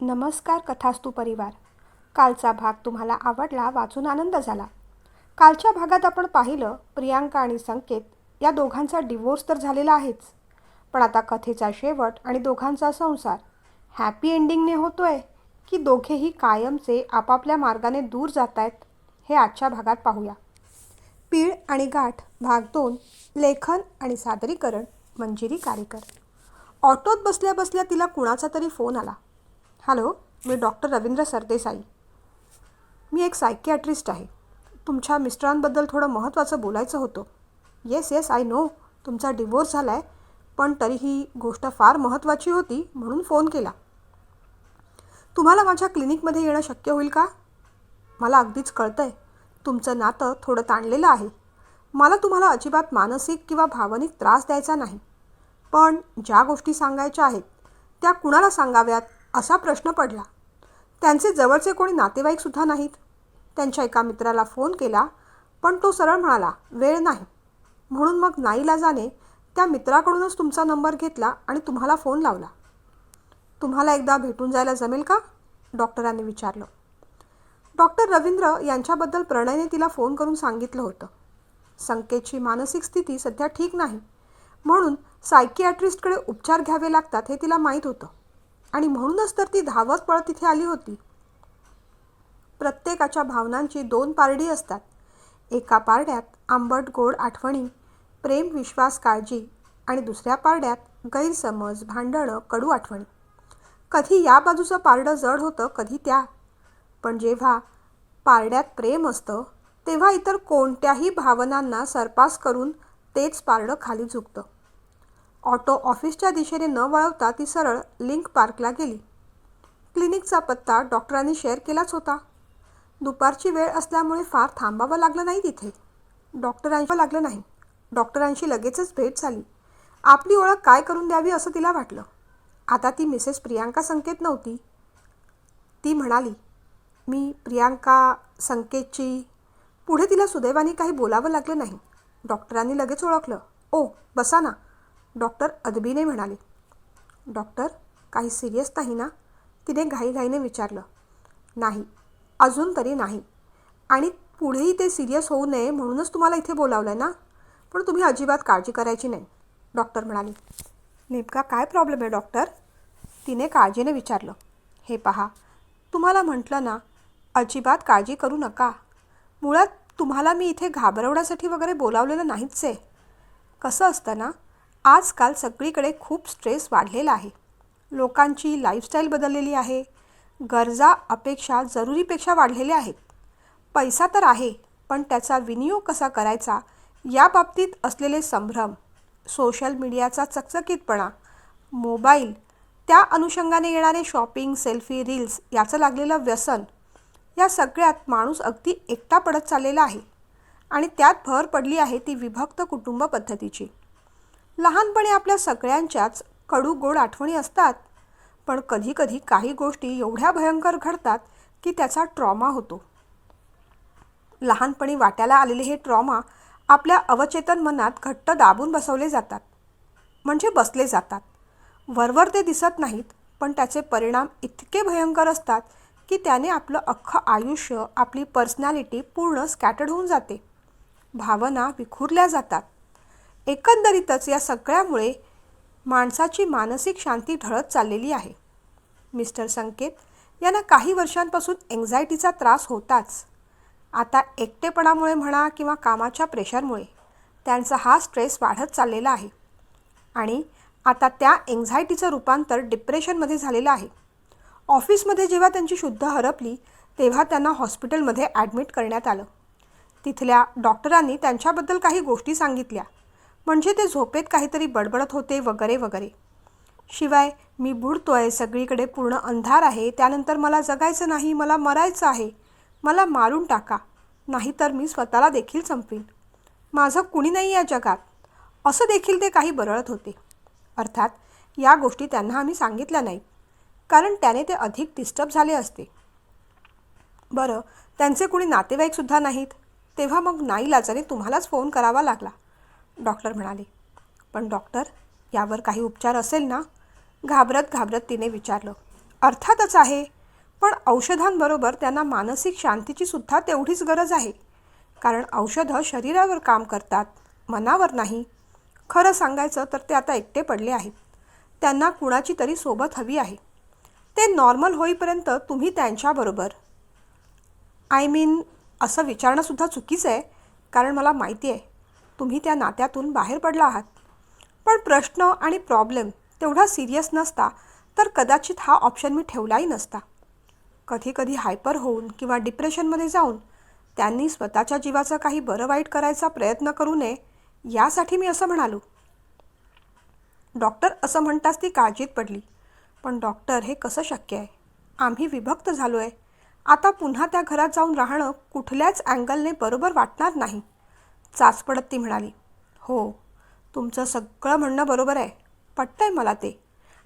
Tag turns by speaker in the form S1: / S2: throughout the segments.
S1: नमस्कार कथास्तू परिवार. कालचा भाग तुम्हाला आवडला वाचून आनंद झाला. कालच्या भागात आपण पाहिलं प्रियांका आणि संकेत या दोघांचा डिवोर्स तर झालेला आहेच. पण आता कथेचा शेवट आणि दोघांचा संसार हॅपी एंडिंगने होतोय की दोघेही कायमचे आपापल्या मार्गाने दूर जात आहेत हे आजच्या भागात पाहूया. पीळ आणि गाठ भाग दोन लेखन आणि सादरीकरण मंजिरी कारेकर. ऑटोत बसल्या बसल्या तिला कुणाचा तरी फोन आला. हॅलो मी डॉक्टर रवींद्र सरदेसाई. मी एक सायकियाट्रिस्ट आहे. तुमच्या मिस्टरांबद्दल थोडं महत्त्वाचं बोलायचं होतं. येस येस आय नो तुमचा डिवोर्स झाला आहे पण तरीही गोष्ट फार महत्त्वाची होती म्हणून फोन केला. तुम्हाला माझ्या क्लिनिकमध्ये येणं शक्य होईल का? मला अगदीच कळतं आहे तुमचं नातं थोडं ताणलेलं आहे. मला तुम्हाला अजिबात मानसिक किंवा भावनिक त्रास द्यायचा नाही. पण ज्या गोष्टी सांगायच्या आहेत त्या कुणाला सांगाव्यात? असा प्रश्न पडला. त्यांचे जवळचे कोणी नातेवाईकसुद्धा नाहीत. त्यांच्या एका मित्राला फोन केला पण तो सरळ म्हणाला वेळ नाही. म्हणून मग नाईलाजाने त्या मित्राकडूनच तुमचा नंबर घेतला आणि तुम्हाला फोन लावला. तुम्हाला एकदा भेटून जायला जमेल का? डॉक्टरांनी विचारलं. डॉक्टर रवींद्र यांच्याबद्दल प्रणयने तिला फोन करून सांगितलं होतं. संकेतची मानसिक स्थिती सध्या ठीक नाही. म्हणून सायकियाट्रिस्टकडे उपचार घ्यावे लागतात हे तिला माहीत होतं. आणि म्हणूनच तर ती धावत पळत तिथे आली होती. प्रत्येकाच्या भावनांची दोन पारडी असतात. एका पारड्यात आंबट गोड आठवणी प्रेम विश्वास काळजी आणि दुसऱ्या पारड्यात गैरसमज भांडणं कडू आठवणी. कधी या बाजूचं पारडं जड होतं कधी त्या. पण जेव्हा पारड्यात प्रेम असतं तेव्हा इतर कोणत्याही भावनांना सरपास करून तेच पारडं खाली झुकतं. ऑटो ऑफिसच्या दिशेने न वळवता ती सरळ लिंक पार्कला गेली. क्लिनिकचा पत्ता डॉक्टरांनी शेअर केलाच होता. दुपारची वेळ असल्यामुळे फार थांबावं लागलं नाही तिथे. डॉक्टरांशी लागलं नाही. डॉक्टरांशी लगेचच भेट झाली. आपली ओळख काय करून द्यावी असं तिला वाटलं. आता ती मिसेस प्रियांका संकेत नव्हती. ती म्हणाली मी प्रियांका संकेतची पुढे तिला सुदैवाने काही बोलावं लागलं नाही. डॉक्टरांनी लगेच ओळखलं. ओ बसा ना. डॉक्टर अदबीने म्हणाले डॉक्टर काही सिरियस नाही ना? तिने घाईघाईने विचारलं नाही अजून तरी नाही. आणि पुढेही ते सिरियस होऊ नये म्हणूनच तुम्हाला इथे बोलावलं आहे ना? पण तुम्ही अजिबात काळजी करायची नाही. डॉक्टर म्हणाले नेमका काय प्रॉब्लेम आहे डॉक्टर? तिने काळजीने विचारलं हे पहा तुम्हाला म्हटलं ना अजिबात काळजी करू नका. मुळात तुम्हाला मी इथे घाबरवण्यासाठी वगैरे बोलावलेलं नाहीच आहे. कसं असतं ना आजकाल सगळीकडे खूप स्ट्रेस वाढलेला आहे. लोकांची लाईफस्टाईल बदललेली आहे. गरजा अपेक्षा जरुरीपेक्षा वाढलेल्या आहेत. पैसा तर आहे पण त्याचा विनियोग कसा करायचा याबाबतीत असलेले संभ्रम सोशल मीडियाचा चकचकीतपणा मोबाईल त्या अनुषंगाने येणारे शॉपिंग सेल्फी रील्स याचं लागलेलं व्यसन या सगळ्यात माणूस अगदी एकटा पडत चाललेला आहे. आणि त्यात भर पडली आहे ती विभक्त कुटुंब पद्धतीची. लहानपणी आपल्या सगळ्यांच्याच कडू गोड आठवणी असतात. पण कधीकधी काही गोष्टी एवढ्या भयंकर घडतात की त्याचा ट्रॉमा होतो. लहानपणी वाट्याला आलेले हे ट्रॉमा आपल्या अवचेतन मनात घट्ट दाबून बसवले जातात. म्हणजे बसले जातात. वरवर ते दिसत नाहीत पण त्याचे परिणाम इतके भयंकर असतात की त्याने आपलं अख्खं आयुष्य आपली पर्सनॅलिटी पूर्ण स्कॅटर्ड होऊन जाते. भावना विखुरल्या जातात. एकंदरीतच या सगळ्यामुळे माणसाची मानसिक शांती ढळत चाललेली आहे. मिस्टर संकेत यांना काही वर्षांपासून एन्झायटीचा त्रास होताच. आता एकटेपणामुळे म्हणा किंवा कामाच्या प्रेशरमुळे त्यांचा हा स्ट्रेस वाढत चाललेला आहे. आणि आता त्या एन्झायटीचं रूपांतर डिप्रेशनमध्ये झालेलं आहे. ऑफिसमध्ये जेव्हा त्यांची शुद्ध हरपली तेव्हा त्यांना हॉस्पिटलमध्ये ॲडमिट करण्यात आलं. तिथल्या डॉक्टरांनी त्यांच्याबद्दल काही गोष्टी सांगितल्या. म्हणजे ते झोपेत काहीतरी बडबडत होते वगैरे वगैरे. शिवाय मी बुडतोय सगळीकडे पूर्ण अंधार आहे त्यानंतर मला जगायचं नाही मला मरायचं आहे. मला मारून टाका. नाहीतर मी स्वतःला देखील संपवीन. माझं कुणी नाही या जगात. असं देखील ते काही बरळत होते. अर्थात या गोष्टी त्यांना आम्ही सांगितल्या नाही कारण त्याने ते अधिक डिस्टर्ब झाले असते. बरं त्यांचे कुणी नातेवाईकसुद्धा नाहीत. तेव्हा मग नाईलाजाने तुम्हालाच फोन करावा लागला. डॉक्टर म्हणाले. पण डॉक्टर यावर काही उपचार असेल ना? घाबरत घाबरत तिने विचारलं. अर्थातच आहे. पण औषधांबरोबर त्यांना मानसिक शांतीची सुद्धा तेवढीच गरज आहे. कारण औषधं शरीरावर काम करतात मनावर नाही. खरं सांगायचं तर ते आता एकटे पडले आहेत. त्यांना कुणाची तरी सोबत हवी आहे. ते नॉर्मल होईपर्यंत तुम्ही त्यांच्याबरोबर. आय मीन असं विचारणंसुद्धा चुकीचं आहे. कारण मला माहिती आहे. तुम्ही त्या नात्यातून बाहेर पडला आहात. पण प्रश्न आणि प्रॉब्लेम तेवढा सिरियस नसता तर कदाचित हा ऑप्शन मी ठेवलाही नसता. कधी कधी हायपर होऊन किंवा डिप्रेशनमध्ये जाऊन त्यांनी स्वतःच्या जीवाचं काही बरं वाईट करायचा प्रयत्न करू नये यासाठी मी असं म्हणालो. डॉक्टर असं म्हणताच ती काळजीत पडली. पण डॉक्टर हे कसं शक्य आहे? आम्ही विभक्त झालो आहे आता पुन्हा त्या घरात जाऊन राहणं कुठल्याच अँगलने बरोबर वाटणार नाही. चाच पडत ती म्हणाली हो तुमचं सगळं म्हणणं बरोबर आहे पटतंय मला ते.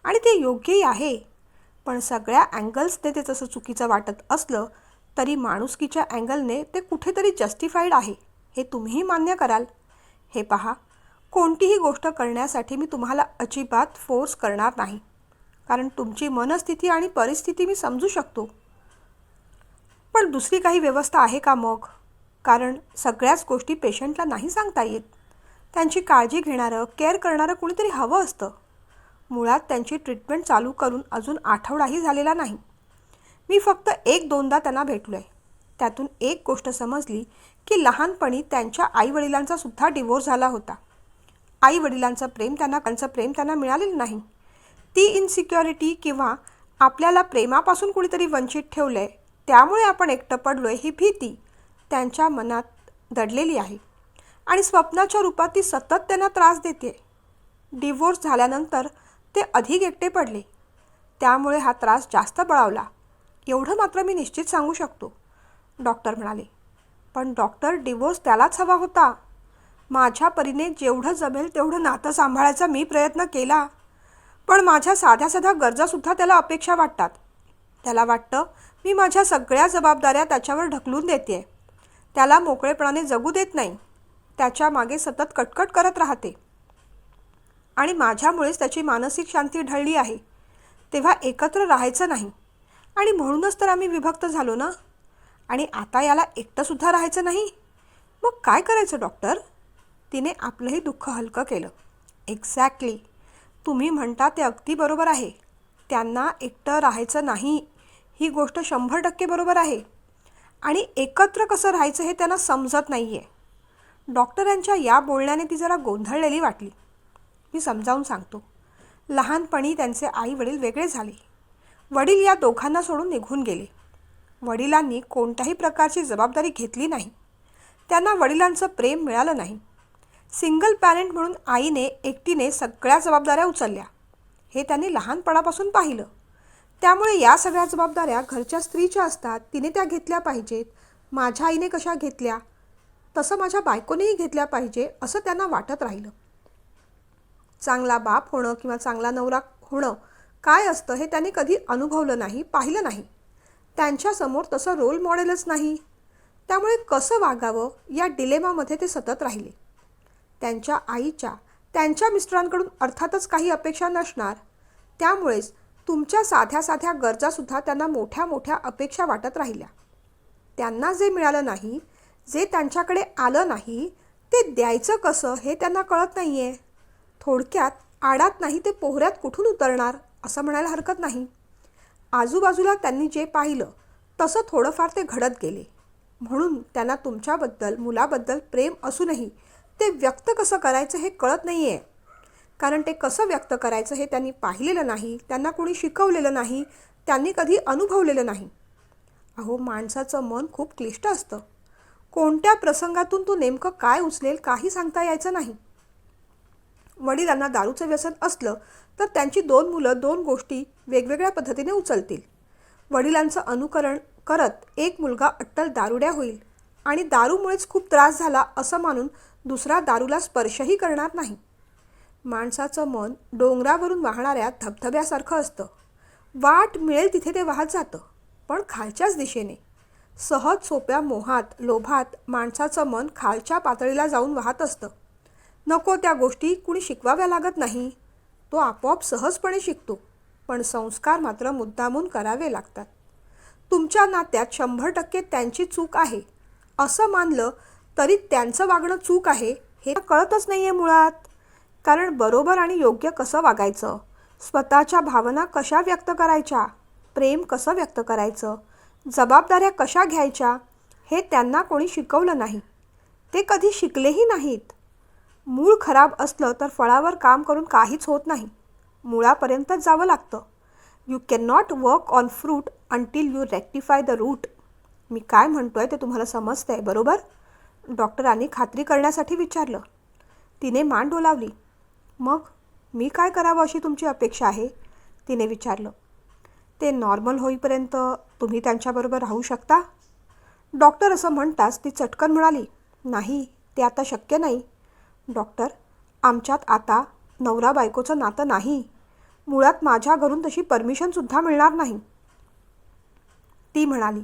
S1: आणि ते योग्यही आहे. पण सगळ्या अँगल्सने ते तसं चुकीचं वाटत असलं तरी माणुसकीच्या अँगलने ते कुठेतरी जस्टिफाईड आहे हे तुम्हीही मान्य कराल. हे पहा कोणतीही गोष्ट करण्यासाठी मी तुम्हाला अजिबात फोर्स करणार नाही. कारण तुमची मनस्थिती आणि परिस्थिती मी समजू शकतो. पण दुसरी काही व्यवस्था आहे का मग? कारण सगळ्याच गोष्टी पेशंटला नाही सांगता येत. त्यांची काळजी घेणारं केअर करणारं कुणीतरी हवं असतं. मुळात त्यांची ट्रीटमेंट चालू करून अजून आठवडाही झालेला नाही. मी फक्त एक दोनदा त्यांना भेटलो आहे त्यातून एक गोष्ट समजली की लहानपणी त्यांच्या आईवडिलांचा सुद्धा डिवोर्स झाला होता. आईवडिलांचं प्रेम त्यांना त्यांचं प्रेम त्यांना मिळालेलं नाही. ती इनसिक्युरिटी किंवा आपल्याला प्रेमापासून कुणीतरी वंचित ठेवलं आहे त्यामुळे आपण एकटं पडलो आहे ही भीती. त्यांच्या मनात दडलेली आहे. आणि स्वप्नाच्या रूपात ती सतत त्यांना त्रास देते डिवोर्स झाल्यानंतर ते अधिक एकटे पडले. त्यामुळे हा त्रास जास्त बळावला. एवढं मात्र मी निश्चित सांगू शकतो. डॉक्टर म्हणाले पण डॉक्टर डिवोर्स त्यालाच हवा होता. माझ्या परीने जेवढं जमेल तेवढं नातं सांभाळायचा मी प्रयत्न केला. पण माझ्या साध्या साध्या गरजासुद्धा त्याला अपेक्षा वाटतात. त्याला वाटतं मी माझ्या सगळ्या जबाबदाऱ्या त्याच्यावर ढकलून देते त्याला मोकळेपणाने जगू देत नाही. त्याच्यामागे सतत कटकट करत राहते. आणि माझ्यामुळेच त्याची मानसिक शांती ढळली आहे. तेव्हा एकत्र राहायचं नाही. आणि म्हणूनच तर आम्ही विभक्त झालो ना? आणि आता याला एकटंसुद्धा राहायचं नाही? मग काय करायचं डॉक्टर? तिने आपलंही दुःख हलकं केलं. एक्झॅक्टली तुम्ही म्हणता ते अगदी बरोबर आहे. त्यांना एकटं राहायचं नाही. ही गोष्ट शंभर टक्के बरोबर आहे. आणि एकत्र कसं राहायचं हे त्यांना समजत नाही आहे डॉक्टरांच्या या बोलण्याने ती जरा गोंधळलेली वाटली. मी समजावून सांगतो. लहानपणी त्यांचे आई वडील वेगळे झाले. वडील या दोघांना सोडून निघून गेले. वडिलांनी कोणत्याही प्रकारची जबाबदारी घेतली नाही. त्यांना वडिलांचं प्रेम मिळालं नाही. सिंगल पॅरेंट म्हणून आईने एकटीने सगळ्या जबाबदाऱ्या उचलल्या. हे त्यांनी लहानपणापासून पाहिलं. त्यामुळे या सगळ्या जबाबदाऱ्या घरच्या स्त्रीच्या असतात. तिने त्या घेतल्या पाहिजेत. माझ्या आईने कशा घेतल्या? तसं माझ्या बायकोनेही घेतल्या पाहिजे असं त्यांना वाटत राहिलं. चांगला बाप होणं किंवा चांगला नवरा होणं काय असतं हे त्यांनी कधी अनुभवलं नाही पाहिलं नाही. त्यांच्यासमोर तसं रोल मॉडेलच नाही. त्यामुळे कसं वागावं या डिलेमामध्ये ते सतत राहिले. त्यांच्या आईच्या त्यांच्या मिस्टरांकडून अर्थातच काही अपेक्षा नसणार. त्यामुळेच तुमच्या साध्या साध्या गरजासुद्धा त्यांना मोठ्या मोठ्या अपेक्षा वाटत राहिल्या. त्यांना जे मिळालं नाही जे त्यांच्याकडे आलं नाही ते द्यायचं कसं हे त्यांना कळत नाही आहे थोडक्यात आडात नाही ते पोहऱ्यात कुठून उतरणार असं म्हणायला हरकत नाही. आजूबाजूला त्यांनी जे पाहिलं तसं थोडंफार ते घडत गेले. म्हणून त्यांना तुमच्याबद्दल मुलाबद्दल प्रेम असूनही ते व्यक्त कसं करायचं हे कळत नाही आहे कारण ते कसं व्यक्त करायचं हे त्यांनी पाहिलेलं नाही त्यांना कोणी शिकवलेलं नाही त्यांनी कधी अनुभवलेलं नाही. अहो माणसाचं मन खूप क्लिष्ट असतं. कोणत्या प्रसंगातून तो नेमकं काय उचलेल काही सांगता यायचं नाही. वडिलांना दारूचं व्यसन असलं तर त्यांची दोन मुलं दोन गोष्टी वेगवेगळ्या पद्धतीने उचलतील. वडिलांचं अनुकरण करत एक मुलगा अट्टल दारुड्या होईल आणि दारूमुळेच खूप त्रास झाला असं मानून दुसरा दारूला स्पर्शही करणार नाही. माणसाचं मन डोंगरावरून वाहणाऱ्या धबधब्यासारखं असतं. वाट मिळेल तिथे ते वाहत जातं पण खालच्याच दिशेने. सहज सोप्या मोहात लोभात माणसाचं मन खालच्या पातळीला जाऊन वाहत असतं. नको त्या गोष्टी कुणी शिकवाव्या लागत नाही. तो आपोआप सहजपणे शिकतो पण संस्कार मात्र मुद्दामून करावे लागतात. तुमच्या नात्यात शंभर टक्के त्यांची चूक आहे. असं मानलं तरी त्यांचं वागणं चूक आहे हे कळतच नाही आहे मुळात. कारण बरोबर आणि योग्य कसं वागायचं? स्वतःच्या भावना कशा व्यक्त करायच्या? प्रेम कसं व्यक्त करायचं? जबाबदाऱ्या कशा घ्यायच्या? हे त्यांना कोणी शिकवलं नाही. ते कधी शिकलेही नाहीत. मूळ खराब असलं तर फळावर काम करून काहीच होत नाही. मुळापर्यंतच जावं लागतं. You can not work on fruit until you rectify the root मी काय म्हणतो आहे ते तुम्हाला समजतं आहे बरोबर? डॉक्टरांनी खात्री करण्यासाठी विचारलं. तिने मान डोलावली. मग मी काय करावं अशी तुमची अपेक्षा आहे? तिने विचारलं. ते नॉर्मल होईपर्यंत तुम्ही त्यांच्याबरोबर राहू शकता? डॉक्टर असं म्हणताच ती चटकन म्हणाली नाही ते आता शक्य नाही. डॉक्टर आमच्यात आता नवरा बायकोचं नातं नाही. मुळात माझ्या घरून तशी परमिशनसुद्धा मिळणार नाही. ती म्हणाली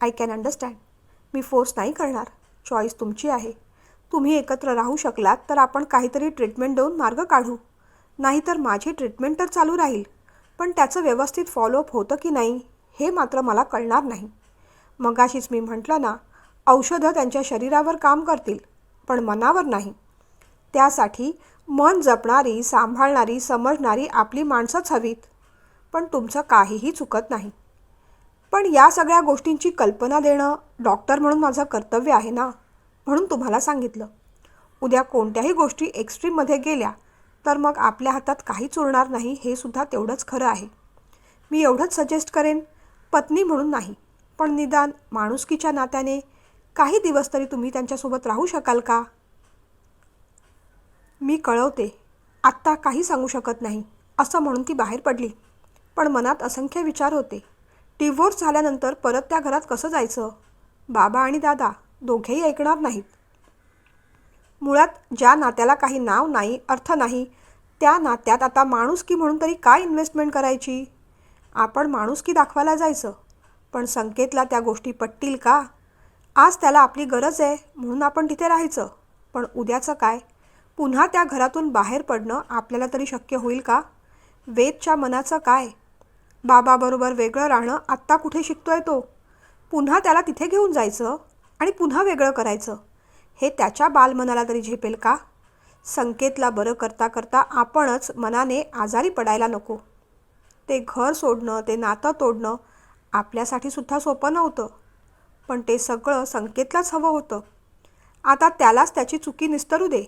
S1: आय कॅन अंडरस्टँड मी फोर्स नाही करणार. चॉईस तुमची आहे. तुम्ही एकत्र राहू शकलात तर आपण काहीतरी ट्रीटमेंट देऊन मार्ग काढू. नाहीतर माझी ट्रीटमेंट तर चालू राहील. पण त्याचं व्यवस्थित फॉलोअप होतं की नाही हे मात्र मला कळणार नाही. मगाशीच मी म्हटलं ना औषधं त्यांच्या शरीरावर काम करतील पण मनावर नाही. त्यासाठी मन जपणारी सांभाळणारी समजणारी आपली माणसंच हवीत. पण तुमचं काहीही चुकत नाही. पण या सगळ्या गोष्टींची कल्पना देणं डॉक्टर म्हणून माझं कर्तव्य आहे ना. म्हणून तुम्हाला सांगितलं. उद्या कोणत्याही गोष्टी एक्स्ट्रीममध्ये गेल्या तर मग आपल्या हातात काहीच उरणार नाही हे सुद्धा तेवढंच खरं आहे. मी एवढंच सजेस्ट करेन पत्नी म्हणून नाही पण निदान माणुसकीच्या नात्याने काही दिवस तरी तुम्ही त्यांच्यासोबत राहू शकाल का? मी कळवते आत्ता काही सांगू शकत नाही असं म्हणून ती बाहेर पडली. पण मनात असंख्य विचार होते. डिव्होर्स झाल्यानंतर परत त्या घरात कसं जायचं? बाबा आणि दादा दोघेही ऐकणार नाहीत. मुळात ज्या नात्याला काही नाव नाही अर्थ नाही त्या नात्यात आता माणुसकी म्हणून तरी काय इन्व्हेस्टमेंट करायची? आपण माणुसकी दाखवायला जायचं. पण संकेतला त्या गोष्टी पटतील का? आज त्याला आपली गरज आहे म्हणून आपण तिथे राहायचं. पण उद्याचं काय? पुन्हा त्या घरातून बाहेर पडणं आपल्याला तरी शक्य होईल का? वेदच्या मनाचं काय? बाबाबरोबर वेगळं राहणं आत्ता कुठे शिकतोय तो? पुन्हा त्याला तिथे घेऊन जायचं? आणि पुन्हा वेगळं करायचं? हे त्याच्या बालमनाला तरी झेपेल का? संकेतला बरं करता करता आपणच मनाने आजारी पडायला नको. ते घर सोडणं ते नातं तोडणं आपल्यासाठी सुद्धा सोपं नव्हतं. पण ते सगळं संकेतलाच हवं होतं. आता त्यालाच त्याची चुकी निस्तरू दे.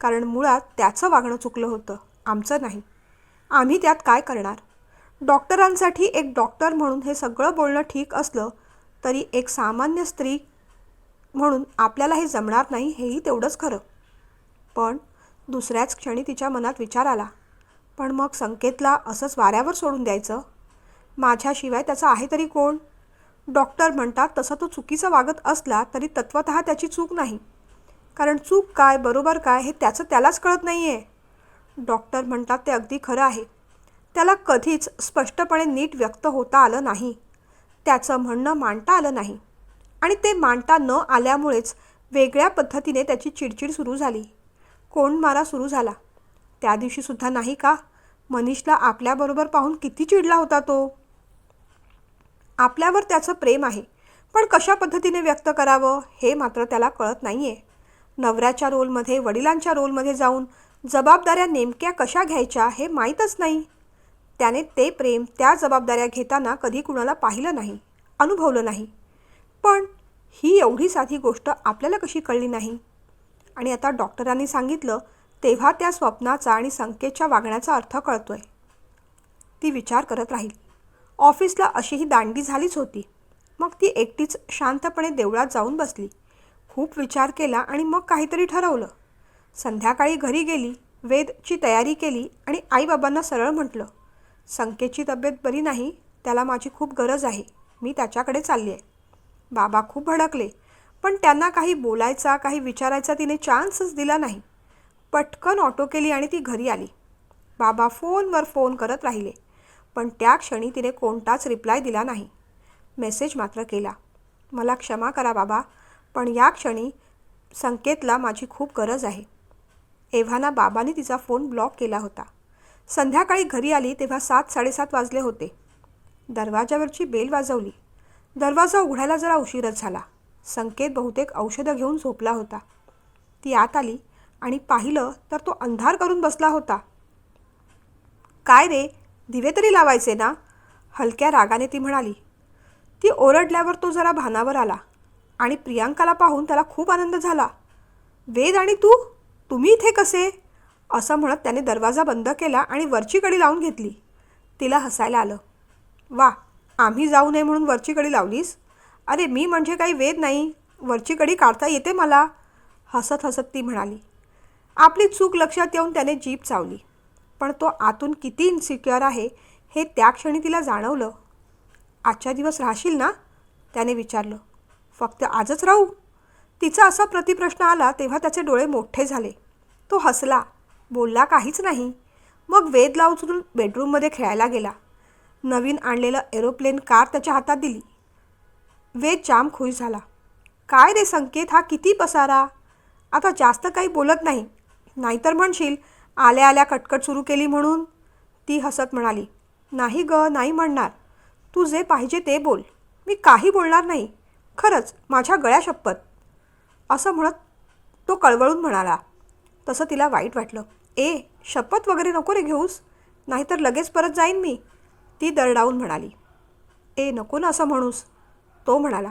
S1: कारण मुळात त्याचं वागणं चुकलं होतं. आमचं नाही. आम्ही त्यात काय करणार? डॉक्टरांसाठी एक डॉक्टर म्हणून हे सगळं बोलणं ठीक असलं तरी एक सामान्य स्त्री म्हणून आपल्याला हे जमणार नाही हेही तेवढंच खरं. पण दुसऱ्याच क्षणी तिच्या मनात विचार आला. पण मग संकेतला असंच वाऱ्यावर सोडून द्यायचं? माझ्याशिवाय त्याचा आहे तरी कोण? डॉक्टर म्हणतात तसं तो चुकीचा वागत असला तरी तत्वत त्याची चूक नाही. कारण चूक काय बरोबर काय हे त्याचं त्यालाच कळत नाही आहे डॉक्टर म्हणतात ते अगदी खरं आहे. त्याला कधीच स्पष्टपणे नीट व्यक्त होता आलं नाही. त्याचं म्हणणं मांडता आलं नाही. आणि ते मांडता न आल्यामुळेच वेगळ्या पद्धतीने त्याची चिडचिड सुरू झाली. कोण मारा सुरू झाला? त्या दिवशीसुद्धा नाही का? मनीषला आपल्याबरोबर पाहून किती चिडला होता तो. आपल्यावर त्याचं प्रेम आहे पण कशा पद्धतीने व्यक्त करावं हे मात्र त्याला कळत नाही आहे नवऱ्याच्या रोलमध्ये वडिलांच्या रोलमध्ये जाऊन जबाबदाऱ्या नेमक्या कशा घ्यायच्या हे माहीतच नाही. त्याने ते प्रेम त्या जबाबदाऱ्या घेताना कधी कुणाला पाहिलं नाही अनुभवलं नाही. पण ही एवढी साधी गोष्ट आपल्याला कशी कळली नाही? आणि आता डॉक्टरांनी सांगितलं तेव्हा त्या स्वप्नाचा आणि संकेतच्या वागण्याचा अर्थ कळतोय. ती विचार करत राहील. ऑफिसला अशी ही दांडी झालीच होती. मग ती एकटीच शांतपणे देवळात जाऊन बसली. खूप विचार केला आणि मग काहीतरी ठरवलं. संध्याकाळी घरी गेली वेदची तयारी केली आणि आईबाबांना सरळ म्हटलं संकेतची तब्येत बरी नाही त्याला माझी खूप गरज आहे. मी त्याच्याकडे चालली आहे. बाबा खूप भडकले. पण त्यांना काही बोलायचा काही विचारायचा तिने चान्सच दिला नाही. पटकन ऑटो केली आणि ती घरी आली. बाबा फोनवर फोन करत राहिले. पण त्या क्षणी तिने कोणताच रिप्लाय दिला नाही. मेसेज मात्र केला. मला क्षमा करा बाबा पण या क्षणी संकेतला माझी खूप गरज आहे. एव्हाना बाबांनी तिचा फोन ब्लॉक केला होता. संध्याकाळी घरी आली तेव्हा सात साडेसात वाजले होते. दरवाजावरची बेल वाजवली. दरवाजा उघडायला जरा उशीरच झाला. संकेत बहुतेक औषधं घेऊन झोपला होता. ती आत आली आणि पाहिलं तर तो अंधार करून बसला होता. काय रे? दिवे तरी लावायचे ना? हलक्या रागाने ती म्हणाली. ती ओरडल्यावर तो जरा भानावर आला आणि प्रियांकाला पाहून त्याला खूप आनंद झाला. वेद आणि तू? तुम्ही इथे कसे? असं म्हणत त्याने दरवाजा बंद केला आणि वरची कडी लावून घेतली. तिला हसायला आलं. वा आम्ही जाऊ नये म्हणून वरची कडी लावलीस? अरे मी म्हणजे काही वेद नाही. वरची कडी काढता येते मला? हसत हसत ती म्हणाली. आपली चूक लक्षात येऊन त्याने जीप चावली. पण तो आतून किती इन्सिक्युअर आहे हे त्या क्षणी तिला जाणवलं. आजच्या दिवस राहशील ना? त्याने विचारलं. फक्त आजच राहू? तिचा असा प्रतिप्रश्न आला तेव्हा त्याचे डोळे मोठे झाले. तो हसला. बोलला काहीच नाही. मग वेद लावून उचलून बेडरूममध्ये खेळायला गेला. नवीन आणलेलं एरोप्लेन कार त्याच्या हातात दिली. वेद जाम खुश झाला. काय रे संकेत? हा किती पसारा? आता जास्त काही बोलत नाही. नाहीतर म्हणशील आल्या आल्या कटकट सुरू केली म्हणून ती हसत म्हणाली. नाही ग नाही म्हणणार. तू जे पाहिजे ते बोल. मी काही बोलणार नाही. खरंच माझ्या गळ्या शपथ असं म्हणत तो कळवळून म्हणाला. तसं तिला वाईट वाटलं. ए शपथ वगैरे नको रे घेऊस. नाहीतर लगेच परत जाईन मी. ती दरडावून म्हणाली ए नको ना असं म्हणूस. तो म्हणाला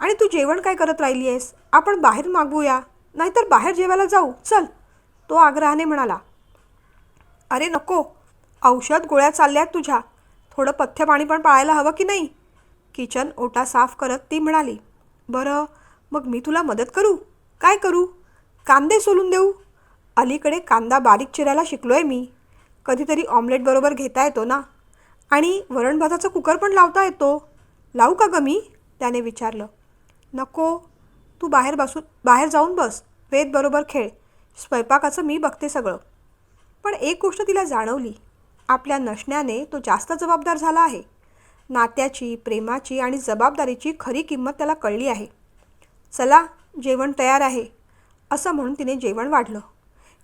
S1: आणि तू जेवण काय करत राहिली आहेस आपण बाहेर मागवूया नाहीतर बाहेर जेवायला जाऊ चल. तो आग्रहाने म्हणाला अरे नको औषध गोळ्या चालल्यात तुझ्या थोडं पथ्य पाणी पण पाळायला हवं की नाही? किचन ओटा साफ करत ती म्हणाली बरं मग मी तुला मदत करू? काय करू? कांदे सोलून देऊ? अलीकडे कांदा बारीक चिरायला शिकलो आहे मी. कधीतरी ऑमलेट बरोबर घेता येतो ना? आणि वरण भाताचा कुकर पण लावता येतो. लावू का ग मी? त्याने विचारलं. नको तू बाहेर बसून बाहेर जाऊन बस. वेद बरोबर खेळ. स्वयंपाकाचं मी बघते सगळं. पण एक गोष्ट तिला जाणवली. आपल्या नसण्याने तो जास्त जबाबदार झाला आहे. नात्याची प्रेमाची आणि जबाबदारीची खरी किंमत त्याला कळली आहे. चला जेवण तयार आहे. असं म्हणून तिने जेवण वाढलं.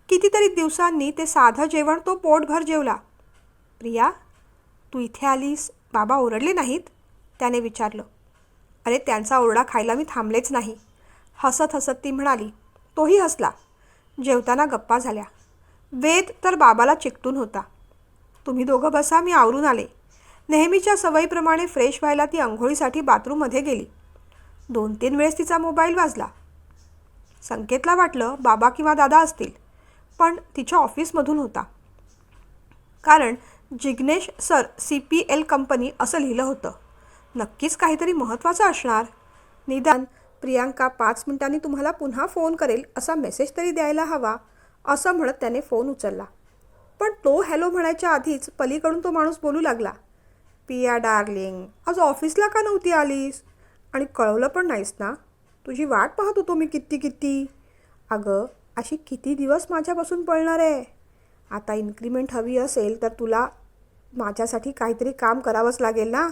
S1: कितीतरी दिवसांनी ते साधं जेवण तो पोटभर जेवला. प्रिया तू इथे आलीस? बाबा ओरडले नाहीत? त्याने विचारलं. अरे त्यांचा ओरडा खायला मी थांबलेच नाही. हसत हसत ती म्हणाली तोही हसला. जेवताना गप्पा झाल्या. वेद तर बाबाला चिकटून होता. तुम्ही दोघं बसा मी आवरून आले. नेहमीच्या सवयीप्रमाणे फ्रेश व्हायला ती आंघोळीसाठी बाथरूममध्ये गेली. दोन तीन वेळेस तिचा मोबाईल वाजला. संकेतला वाटलं बाबा किंवा दादा असतील. पण तिच्या ऑफिसमधून होता. कारण Jignesh sir C P L company असं लिहिलं होतं. नक्कीच काहीतरी महत्त्वाचं असणार. निदान प्रियांका पाच मिनिटांनी तुम्हाला पुन्हा फोन करेल असा मेसेज तरी द्यायला हवा असं म्हणत त्याने फोन उचलला. पण तो हॅलो म्हणायच्या आधीच पलीकडून तो माणूस बोलू लागला. पिया डार्लिंग आज ऑफिसला का नव्हती आलीस? आणि कळवलं पण नाहीस ना? तुझी वाट पाहत होतो मी किती किती अगं अशी किती दिवस माझ्यापासून पळणार आहे? आता इन्क्रीमेंट हवी असेल तर तुला माझ्यासाठी काहीतरी काम करावंच लागेल ना?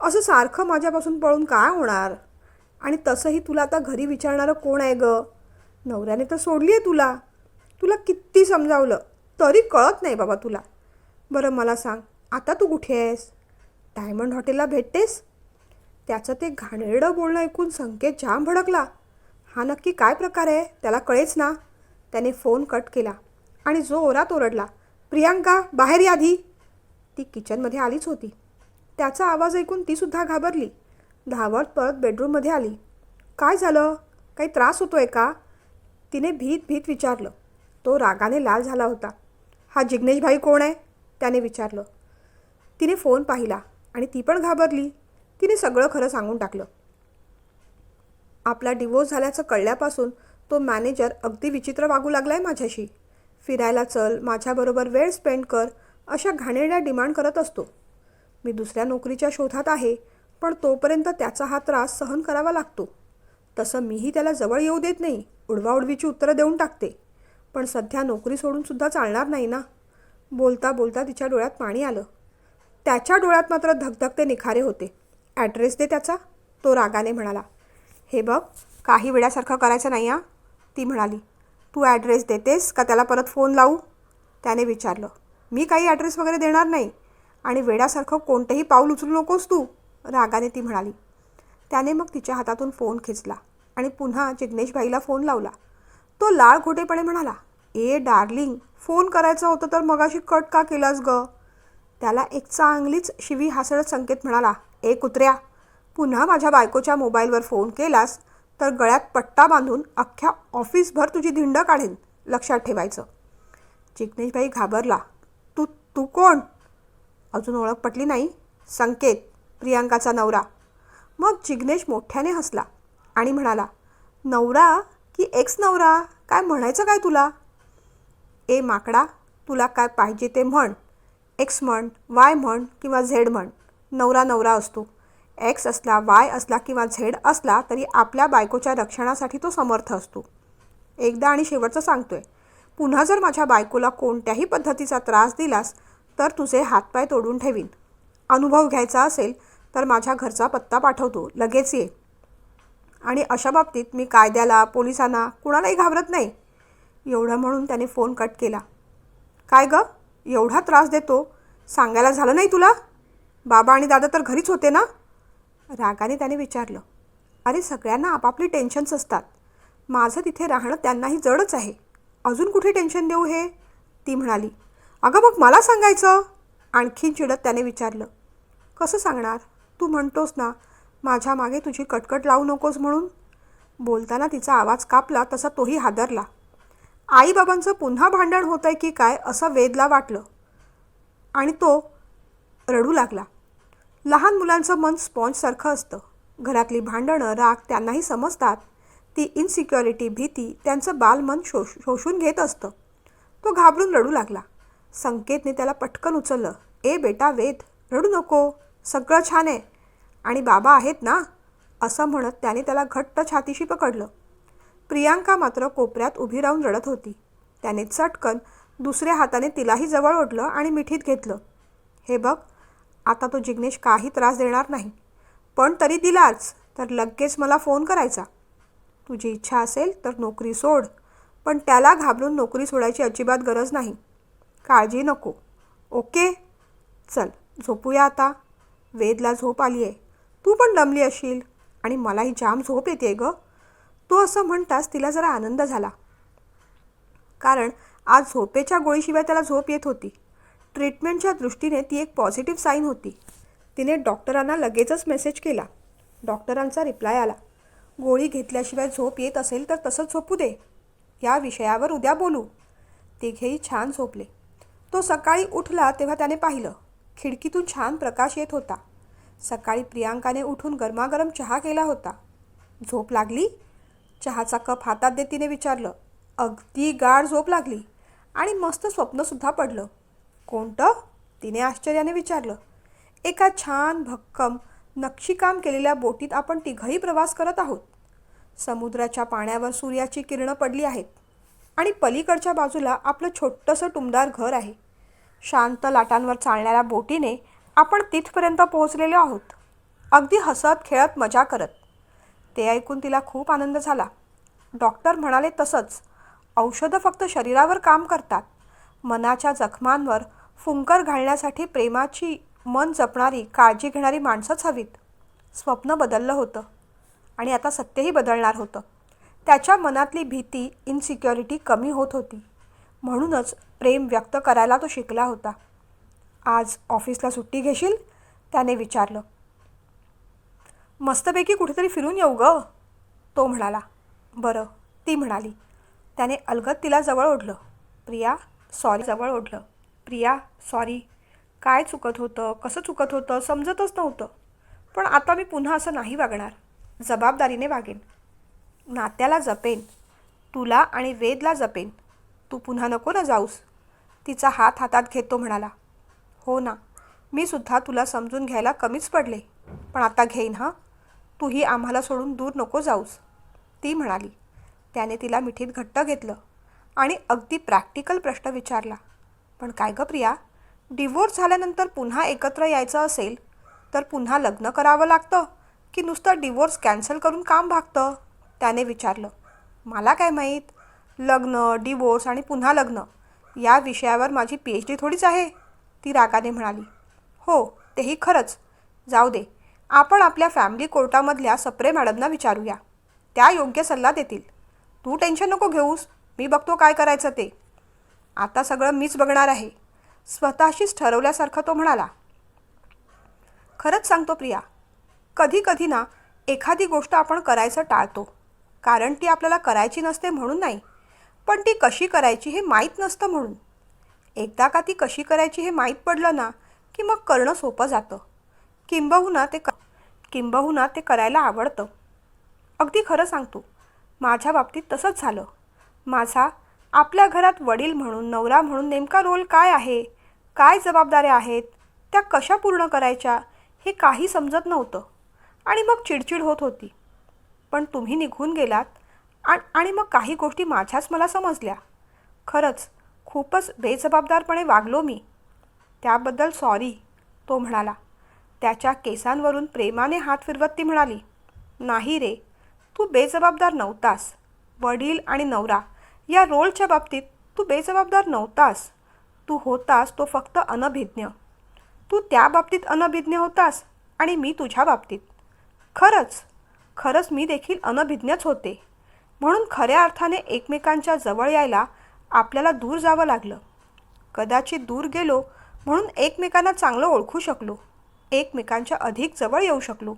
S1: असं सारखं माझ्यापासून पळून काय होणार? आणि तसंही तुला आता घरी विचारणारं कोण आहे गं? नवऱ्याने तर सोडली आहे तुला. तुला किती समजावलं? तरी कळत नाही बाबा तुला. बरं मला सांग आता तू कुठे आहेस? डायमंड हॉटेलला भेटतेस? त्याचं ते घाणेरडं बोलणं ऐकून संकेत जाम भडकला. हा नक्की काय प्रकार आहे? त्याला कळेच ना. त्याने फोन कट केला. आणि जो ओरात ओरडला प्रियांका बाहेर या आधी. ती किचनमध्ये आलीच होती. त्याचा आवाज ऐकून तीसुद्धा घाबरली. धावत परत बेडरूममध्ये आली. काय झालं? काही त्रास होतोय का? तिने भीत भीत विचारलं. तो रागाने लाल झाला होता. हा जिग्नेश भाई कोण आहे? त्याने विचारलं. तिने फोन पाहिला आणि ती पण घाबरली. तिने सगळं खरं सांगून टाकलं. आपला डिवोर्स झाल्याचं कळल्यापासून तो मॅनेजर अगदी विचित्र वागू लागला आहे माझ्याशी. फिरायला चल माझ्याबरोबर वेळ स्पेंड कर अशा घाणेरड्या डिमांड करत असतो. मी दुसऱ्या नोकरीच्या शोधात आहे पण तोपर्यंत त्याचा हा त्रास सहन करावा लागतो. तसं मीही त्याला जवळ येऊ देत नाही उडवाउडवीची उत्तरं देऊन टाकते. पण सध्या नोकरी सोडूनसुद्धा चालणार नाही ना? बोलता बोलता तिच्या डोळ्यात पाणी आलं. त्याच्या डोळ्यात मात्र धगधगते निखारे होते. ॲड्रेस दे त्याचा तो रागाने म्हणाला. हे बघ काही वेळासारखं करायचं नाही आ ती म्हणाली. तू ॲड्रेस देतेस का त्याला परत फोन लावू? त्याने विचारलं. मी काही ॲड्रेस वगैरे देणार नाही. आणि वेड्यासारखं कोणतेही पाऊल उचलू नकोस तू रागाने ती म्हणाली. त्याने मग तिच्या हातातून फोन खेचला आणि पुन्हा जिग्नेशबाईला फोन लावला. तो लाळ खोटेपणे म्हणाला ए डार्लिंग फोन करायचा होतं तर मगाशी कट का केलास ग? त्याला एक चांगलीच शिवी हासडत संकेत म्हणाला ए कुत्र्या पुन्हा माझ्या बायकोच्या मोबाईलवर फोन केलास? तर गळ्यात पट्टा बांधून अख्ख्या ऑफिसभर तुझी धिंड काढेन लक्षात ठेवायचं. जिग्नेशबाई घाबरला. तू तू कोण? अजून ओळख पटली नाही. संकेत प्रियांकाचा नवरा. मग जिग्नेश मोठ्याने हसला आणि म्हणाला नवरा की एक्स नवरा? काय म्हणायचं काय तुला? ए माकडा तुला काय पाहिजे ते म्हण. एक्स म्हण वाय म्हण किंवा झेड म्हण. नवरा नवरा असतो. एक्स असला वाय असला किंवा झेड असला तरी आपल्या बायकोच्या रक्षणासाठी तो समर्थ असतो. एकदा आणि शेवटचं सांगतोय. पुन्हा जर माझ्या बायकोला कोणत्याही पद्धतीचा त्रास दिलास तर तुझे हातपाय तोडून ठेवीन. अनुभव घ्यायचा असेल तर माझ्या घरचा पत्ता पाठवतो. लगेच ये. आणि अशा बाबतीत मी कायद्याला पोलिसांना कुणालाही घाबरत नाही. एवढं म्हणून त्याने फोन कट केला. काय ग? एवढा त्रास देतो? सांगायला झालं नाही तुला? बाबा आणि दादा तर घरीच होते ना? रागाने त्याने विचारलं अरे सगळ्यांना आपापली टेन्शन्स असतात. माझं तिथे राहणं त्यांनाही जडच आहे. अजून कुठे टेन्शन देऊ हे? ती म्हणाली अगं मग मला सांगायचं? आणखीन चिडत त्याने विचारलं कसं सांगणार? तू म्हणतोस ना माझ्या मागे तुझी कटकट लावू नकोस म्हणून. बोलताना तिचा आवाज कापला तसा तोही हादरला. आईबाबांचं पुन्हा भांडण होतं आहे की काय असं वेदला वाटलं आणि तो रडू लागला. लहान मुलांचं मन स्पॉन्जसारखं असतं. घरातली भांडणं राग त्यांनाही समजतात. ती इन्सिक्युरिटी भीती त्यांचं बालमन शोष शोषून घेत असतं. तो घाबरून रडू लागला. संकेतने त्याला पटकन उचललं. ए बेटा वेद रडू नको. सगळं छान आहे. आणि बाबा आहेत ना? असं म्हणत त्याने त्याला घट्ट छातीशी पकडलं. प्रियांका मात्र कोपऱ्यात उभी राहून रडत होती. त्याने चटकन दुसऱ्या हाताने तिलाही जवळ ओढलं आणि मिठीत घेतलं. हे बघ आता तो जिग्नेश काही त्रास देणार नाही. पण तरी दिलाच तर लगेच मला फोन करायचा. तुझी इच्छा असेल तर नोकरी सोड पण त्याला घाबरून नोकरी सोडायची अजिबात गरज नाही. काळजी नको. ओके? चल झोपूया आता. वेदला झोप आली आहे तू पण दमली असशील आणि मलाही जाम झोप येते ग. तू असं म्हणतास तिला जरा आनंद झाला. कारण आज झोपेच्या गोळीशिवाय त्याला झोप येत होती. ट्रीटमेंटच्या दृष्टीने ती एक पॉझिटिव्ह साईन होती. तिने डॉक्टरांना लगेचच मेसेज केला. डॉक्टरांचा रिप्लाय आला. गोळी घेतल्याशिवाय झोप येत असेल तर तसंच झोपू दे. या विषयावर उद्या बोलू. तिघेही छान झोपले. तो सकाळी उठला तेव्हा त्याने पाहिलं. खिडकीतून छान प्रकाश येत होता. सकाळी प्रियांकाने उठून गरमागरम चहा केला होता. झोप लागली? चहाचा कप हातात देत तिने विचारलं. अगदी गाढ झोप लागली. आणि मस्त स्वप्नसुद्धा पडलं. कोणतं? तिने आश्चर्याने विचारलं. एका छान भक्कम नक्षीकाम केलेल्या बोटीत आपण तिघही प्रवास करत आहोत. समुद्राच्या पाण्यावर सूर्याची किरणं पडली आहेत. आणि पलीकडच्या बाजूला आपलं छोटंसं टुमदार घर आहे. शांत लाटांवर चालणाऱ्या बोटीने आपण तिथपर्यंत पोहोचलेलो आहोत. अगदी हसत खेळत मजा करत. ते ऐकून तिला खूप आनंद झाला. डॉक्टर म्हणाले तसंच. औषधं फक्त शरीरावर काम करतात. मनाच्या जखमांवर फुंकर घालण्यासाठी प्रेमाची मन जपणारी काळजी घेणारी माणसंच हवीत. स्वप्न बदललं होतं आणि आता सत्यही बदलणार होतं. त्याच्या मनातली भीती इन्सिक्युरिटी कमी होत होती. म्हणूनच प्रेम व्यक्त करायला तो शिकला होता. आज ऑफिसला सुट्टी घेशील? त्याने विचारलं. मस्तपैकी कुठेतरी फिरून येऊ ग तो म्हणाला. बरं ती म्हणाली. त्याने अलगद तिला जवळ ओढलं. प्रिया सॉरी जवळ ओढलं. प्रिया सॉरी काय चुकत होतं? कसं चुकत होतं? समजतच नव्हतं. पण आता मी पुन्हा असं नाही वागणार. जबाबदारीने वागेन. नात्याला जपेन. तुला आणि वेदला जपेन. तू पुन्हा नको ना जाऊस. तिचा हात हातात घेतो म्हणाला. हो ना. मी सुद्धा तुला समजून घ्यायला कमीच पडले. पण आता घेईन हां? तूही आम्हाला सोडून दूर नको जाऊस. ती म्हणाली. त्याने तिला मिठीत घट्ट घेतलं आणि अगदी प्रॅक्टिकल प्रश्न विचारला. पण काय गं प्रिया? डिवोर्स झाल्यानंतर पुन्हा एकत्र यायचं असेल तर पुन्हा लग्न करावं लागतं की नुसतं डिवोर्स कॅन्सल करून काम भागतं? त्याने विचारलं. मला काय माहीत? लग्न डिवोर्स आणि पुन्हा लग्न या विषयावर माझी पी एच डी थोडीच आहे ती रागाने म्हणाली. हो तेही खरंच. जाऊ दे आपण आपल्या फॅमिली कोर्टामधल्या सप्रे मॅडमना विचारूया. त्या योग्य सल्ला देतील. तू टेन्शन नको घेऊस मी बघतो काय करायचं ते. आता सगळं मीच बघणार आहे. स्वतःशीच ठरवल्यासारखं तो म्हणाला. खरंच सांगतो प्रिया कधी कधी ना एखादी गोष्ट आपण करायचं टाळतो. कारण ती आपल्याला करायची नसते म्हणून नाही पण ती कशी करायची हे माहीत नसतं म्हणून. एकदा का ती कशी करायची हे माहीत पडलं ना की मग करणं सोपं जातं. किंबहुना ते क किंबहुना ते करायला आवडतं. अगदी खरं सांगतो माझ्या बाबतीत तसंच झालं. माझा आपल्या घरात वडील म्हणून नवरा म्हणून नेमका रोल काय आहे? काय जबाबदाऱ्या आहेत? त्या कशा पूर्ण करायच्या? हे काही समजत नव्हतं. आणि मग चिडचिड होत होती. पण तुम्ही निघून गेलात आणि मग काही गोष्टी माझ्याच मला समजल्या. खरंच खूपच बेजबाबदारपणे वागलो मी. त्याबद्दल सॉरी तो म्हणाला. त्याच्या केसांवरून प्रेमाने हात फिरवत ती म्हणाली नाही रे तू बेजबाबदार नव्हतास. वडील आणि नवरा या रोलच्या बाबतीत तू बेजबाबदार नव्हतास. तू होतास तो फक्त अनभिज्ञ. तू त्या बाबतीत अनभिज्ञ होतास आणि मी तुझ्या बाबतीत. खरंच खरंच मी देखील अनभिज्ञच होते. म्हणून खऱ्या अर्थाने एकमेकांच्या जवळ यायला आपल्याला दूर जावं लागलं. कदाचित दूर गेलो म्हणून एकमेकांना चांगलं ओळखू शकलो. एकमेकांच्या अधिक जवळ येऊ शकलो.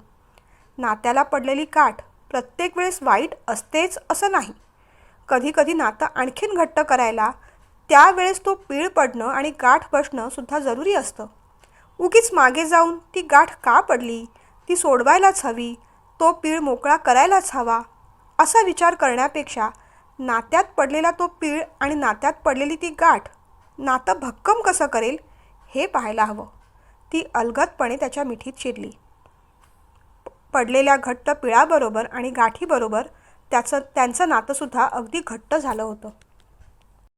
S1: नात्याला पडलेली काठ प्रत्येक वेळेस वाईट असतेच असं नाही. कधीकधी नातं आणखीन घट्ट करायला त्यावेळेस तो पीळ पडणं आणि गाठ बसणं सुद्धा जरुरी असतं. उगीच मागे जाऊन ती गाठ का पडली? ती सोडवायलाच हवी? तो पीळ मोकळा करायलाच हवा? असा विचार करण्यापेक्षा नात्यात पडलेला तो पीळ आणि नात्यात पडलेली ती गाठ नातं भक्कम कसं करेल हे पाहायला हवं. ती अलगदपणे त्याच्या मिठीत शिरली. पडलेल्या घट्ट पिळाबरोबर आणि गाठीबरोबर त्याचं त्यांचं नातंसुद्धा अगदी घट्ट झालं होतं.